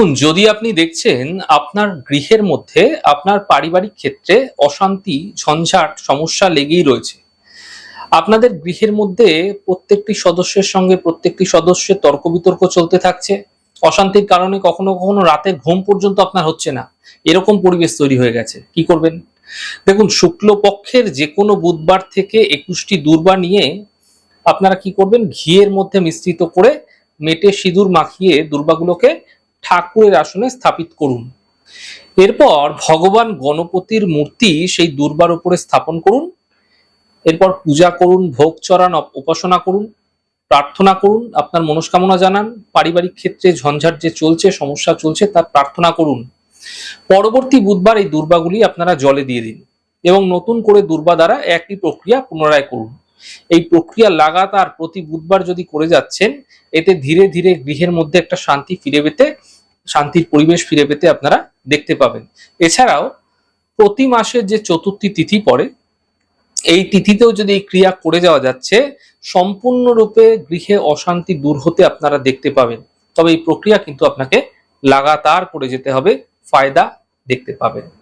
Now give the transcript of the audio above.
দেখুন, যদি আপনি দেখছেন আপনার গৃহের মধ্যে আপনার পারিবারিক ক্ষেত্রে অশান্তি, ঝঞ্ঝাট, সমস্যা লেগেই রয়েছে। আপনাদের গৃহের মধ্যে প্রত্যেকটি সদস্যের সঙ্গে প্রত্যেকটি সদস্যের তর্ক বিতর্ক চলতে থাকছে। অশান্তির কারণে কখনো কখনো রাতে ঘুম পর্যন্ত আপনার হচ্ছে না। এরকম পরিবেশ তৈরি হয়ে গেছে। কি করবেন? দেখুন, শুক্লপক্ষের যে কোনো বুধবার থেকে একুশটি দুর্বা নিয়ে আপনারা কি করবেন? ঘিয়ের মধ্যে মিশ্রিত করে মেটে সিঁদুর মাখিয়ে দুর্বাগুলোকে ঠাকুরের আসনে স্থাপিত করুন। এরপর ভগবান গণপতির মূর্তি সেই দুর্বার উপরে স্থাপন করুন। এরপর পূজা করুন, ভোগ চড়ান উপাসনা করুন, প্রার্থনা করুন, আপনার মনস্কামনা জানান, পারিবারিক ক্ষেত্রে ঝঞ্ঝাট যে চলছে, সমস্যা চলছে তার প্রার্থনা করুন। পরবর্তী বুধবার এই দুর্বাগুলি আপনারা জলে দিয়ে দিন এবং নতুন করে দুর্বা দ্বারা একই প্রক্রিয়া পুনরায় করুন। এই প্রক্রিয়া লাগাতার প্রতি বুধবার যদি করে যাচ্ছেন, এতে ধীরে ধীরে গৃহের মধ্যে একটা শান্তি ফিরে পেতে শান্তির পরিবেশ ফিরে পেতে আপনারা দেখতে পাবেন। এছাড়াও প্রতি মাসের যে চতুর্থী তিথি পড়ে, এই তিথিতেও যদি এই ক্রিয়া করে যাওয়া যাচ্ছে, সম্পূর্ণরূপে গৃহে অশান্তি দূর হতে আপনারা দেখতে পাবেন। তবে এই প্রক্রিয়া কিন্তু আপনাকে লাগাতার করে যেতে হবে, ফায়দা দেখতে পাবেন।